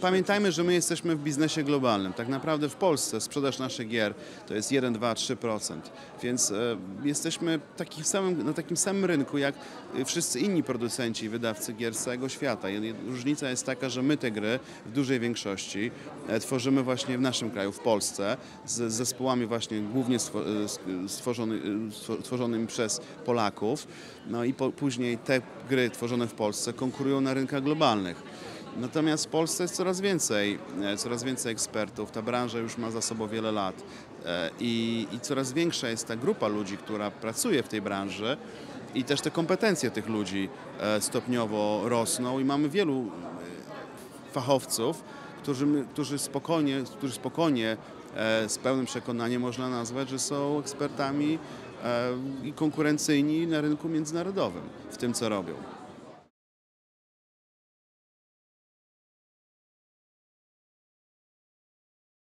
Pamiętajmy, że my jesteśmy w biznesie globalnym. Tak naprawdę w Polsce sprzedaż naszych gier to jest 1, 2, 3%. Więc e, jesteśmy samym, na takim samym rynku jak e, wszyscy inni producenci i wydawcy gier z całego świata. Różnica jest taka, że my te gry w dużej większości e, tworzymy właśnie w naszym kraju, w Polsce, z zespołami właśnie głównie stworzony, stwo- stworzonymi przez Polaków. No i po, później te gry tworzone w Polsce konkurują na rynkach globalnych. Natomiast w Polsce jest coraz więcej, e, coraz więcej ekspertów. Ta branża już ma za sobą wiele lat e, i, i coraz większa jest ta grupa ludzi, która pracuje w tej branży i też te kompetencje tych ludzi e, stopniowo rosną i mamy wielu fachowców, którzy, którzy spokojnie, którzy spokojnie z pełnym przekonaniem można nazwać, że są ekspertami i konkurencyjni na rynku międzynarodowym w tym, co robią.